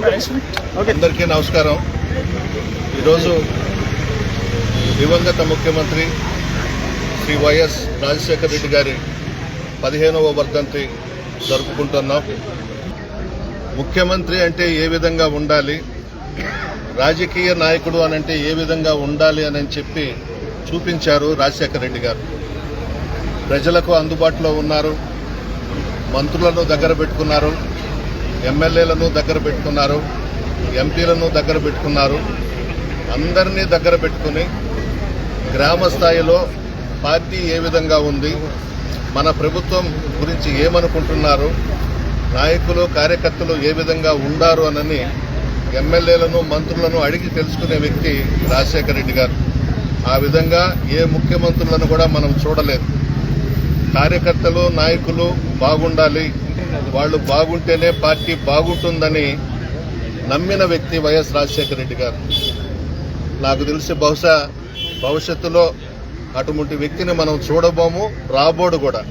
అందరికీ నమస్కారం. ఈరోజు దివంగత ముఖ్యమంత్రి శ్రీ వైఎస్ రాజశేఖర రెడ్డి గారి పదిహేనవ వర్ధంతి జరుపుకుంటున్నాం. ముఖ్యమంత్రి అంటే ఏ విధంగా ఉండాలి? రాజకీయ నాయకుడు అని అంటే ఏ విధంగా ఉండాలి అని చెప్పి చూపించారు రాజశేఖర రెడ్డి గారు. ప్రజలకు అందుబాటులో ఉన్నారు. మంత్రులను దగ్గర పెట్టుకున్నారు. ఎమ్మెల్యేలను దగ్గర పెట్టుకున్నారు ఎంపీలను దగ్గర పెట్టుకున్నారు. అందరినీ దగ్గర పెట్టుకుని గ్రామ స్థాయిలో పార్టీ ఏ విధంగా ఉంది మన ప్రభుత్వం గురించి ఏమనుకుంటున్నారు నాయకులు కార్యకర్తలు ఏ విధంగా ఉండారు అనని ఎమ్మెల్యేలను మంత్రులను అడిగి తెలుసుకునే వ్యక్తి రాజశేఖర రెడ్డి గారు. ఆ విధంగా ఏ ముఖ్యమంత్రులను కూడా మనం చూడలేదు. కార్యకర్తలు నాయకులు బాగుండాలి వాళ్ళు బాగుంటేనే పార్టీ బాగుంటుందని నమ్మిన వ్యక్తి వైఎస్ రాజశేఖర రెడ్డి గారు. నాకు తెలిసి బహుశా భవిష్యత్తులో అటువంటి వ్యక్తిని మనం చూడబోము రాబోడు కూడా.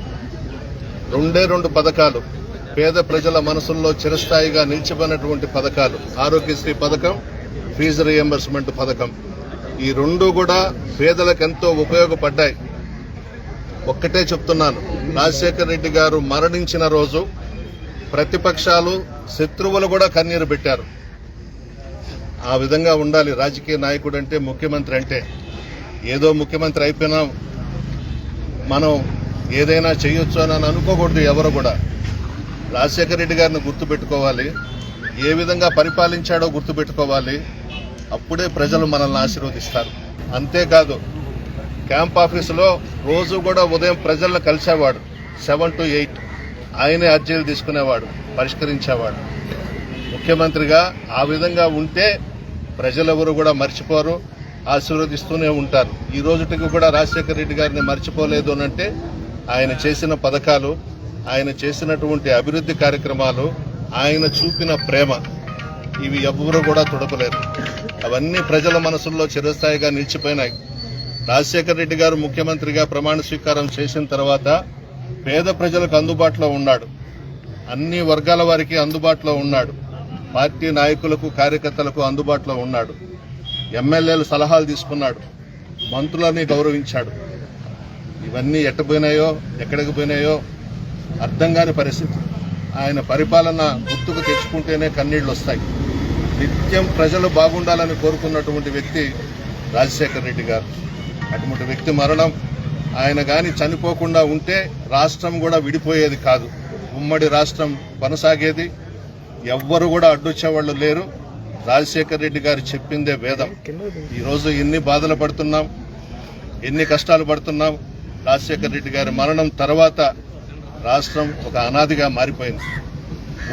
రెండే రెండు పథకాలు పేద ప్రజల మనసుల్లో చిరస్థాయిగా నిలిచిపోయినటువంటి పథకాలు. ఆరోగ్యశ్రీ పథకం ఫీజు రియంబర్స్మెంట్ పథకం. ఈ రెండు కూడా పేదలకు ఎంతో ఉపయోగపడ్డాయి. ఒక్కటే చెప్తున్నాను రాజశేఖర రెడ్డి గారు మరణించిన రోజు ప్రతిపక్షాలు శత్రువులు కూడా కన్నీరు పెట్టారు. ఆ విధంగా ఉండాలి. రాజకీయ నాయకుడు అంటే ముఖ్యమంత్రి అంటే. ఏదో ముఖ్యమంత్రి అయిపోయినా. మనం ఏదైనా చేయొచ్చు అని అనుకోకూడదు ఎవరు కూడా. రాజశేఖర రెడ్డి గారిని గుర్తుపెట్టుకోవాలి. ఏ విధంగా పరిపాలించాడో గుర్తుపెట్టుకోవాలి. అప్పుడే ప్రజలు మనల్ని ఆశీర్వదిస్తారు. అంతేకాదు క్యాంప్ ఆఫీసులో రోజు కూడా ఉదయం ప్రజలను కలిసేవాడు. Seven to eight. ఆయనే అర్జీలు తీసుకునేవాడు పరిష్కరించేవాడు. ముఖ్యమంత్రిగా ఆ విధంగా ఉంటే ప్రజలెవరు కూడా మర్చిపోరు ఆశీర్వదిస్తూనే ఉంటారు. ఈ రోజుటికి కూడా రాజశేఖర రెడ్డి గారిని మర్చిపోలేదు అనంటే ఆయన చేసిన పథకాలు ఆయన చేసినటువంటి అభివృద్ధి కార్యక్రమాలు ఆయన చూపిన ప్రేమ ఇవి ఎవ్వరూ కూడా తుడపలేరు అవన్నీ ప్రజల మనసుల్లో చిరస్థాయిగా నిలిచిపోయినాయి. రాజశేఖర రెడ్డి గారు ముఖ్యమంత్రిగా ప్రమాణ స్వీకారం చేసిన తర్వాత పేద ప్రజలకు అందుబాటులో ఉన్నాడు. అన్ని వర్గాల వారికి అందుబాటులో ఉన్నాడు. పార్టీ నాయకులకు కార్యకర్తలకు అందుబాటులో ఉన్నాడు. ఎమ్మెల్యేలు సలహాలు తీసుకున్నాడు. మంత్రులని గౌరవించాడు. ఇవన్నీ ఎట్టపోయినాయో ఎక్కడికి పోయినాయో అర్థం కాని పరిస్థితి. ఆయన పరిపాలన గుర్తుకు తెచ్చుకుంటేనే కన్నీళ్ళు వస్తాయి. నిత్యం ప్రజలు బాగుండాలని కోరుకున్నటువంటి వ్యక్తి రాజశేఖర రెడ్డి గారు. అటువంటి వ్యక్తి మరణం ఆయన కానీ చనిపోకుండా ఉంటే రాష్ట్రం కూడా విడిపోయేది కాదు. ఉమ్మడి రాష్ట్రం కొనసాగేది. ఎవ్వరు కూడా అడ్డొచ్చేవాళ్ళు లేరు. రాజశేఖర రెడ్డి గారు చెప్పిందే వేదం. ఈరోజు ఎన్ని బాధలు పడుతున్నాం ఎన్ని కష్టాలు పడుతున్నాం. రాజశేఖర రెడ్డి గారి మరణం తర్వాత రాష్ట్రం ఒక అనాదిగా మారిపోయింది.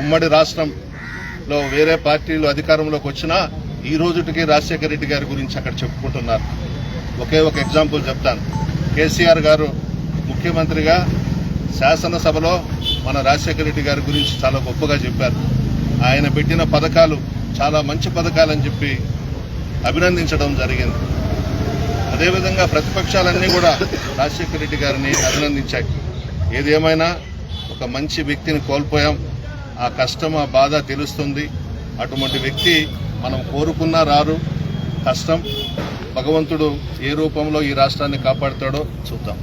ఉమ్మడి రాష్ట్రంలో వేరే పార్టీలు అధికారంలోకి వచ్చినా ఈ రోజుటికి రాజశేఖర రెడ్డి గారి గురించి అక్కడ చెప్పుకుంటున్నారు. ఒకే ఒక ఎగ్జాంపుల్ చెప్తాను. కేసీఆర్ గారు ముఖ్యమంత్రిగా శాసనసభలో మన రాజశేఖర రెడ్డి గారి గురించి చాలా గొప్పగా చెప్పారు. ఆయన పెట్టిన పథకాలు చాలా మంచి పథకాలని చెప్పి అభినందించడం జరిగింది. అదేవిధంగా ప్రతిపక్షాలన్నీ కూడా రాజశేఖర రెడ్డి గారిని అభినందించాయి. ఏదేమైనా ఒక మంచి వ్యక్తిని కోల్పోయాం. ఆ కష్టం ఆ బాధ తెలుస్తుంది. అటువంటి వ్యక్తి మనం కోరుకున్నా రారు. కష్టం. భగవంతుడు ఏ రూపంలో ఈ రాష్ట్రాన్ని కాపాడుతాడో చూద్దాం.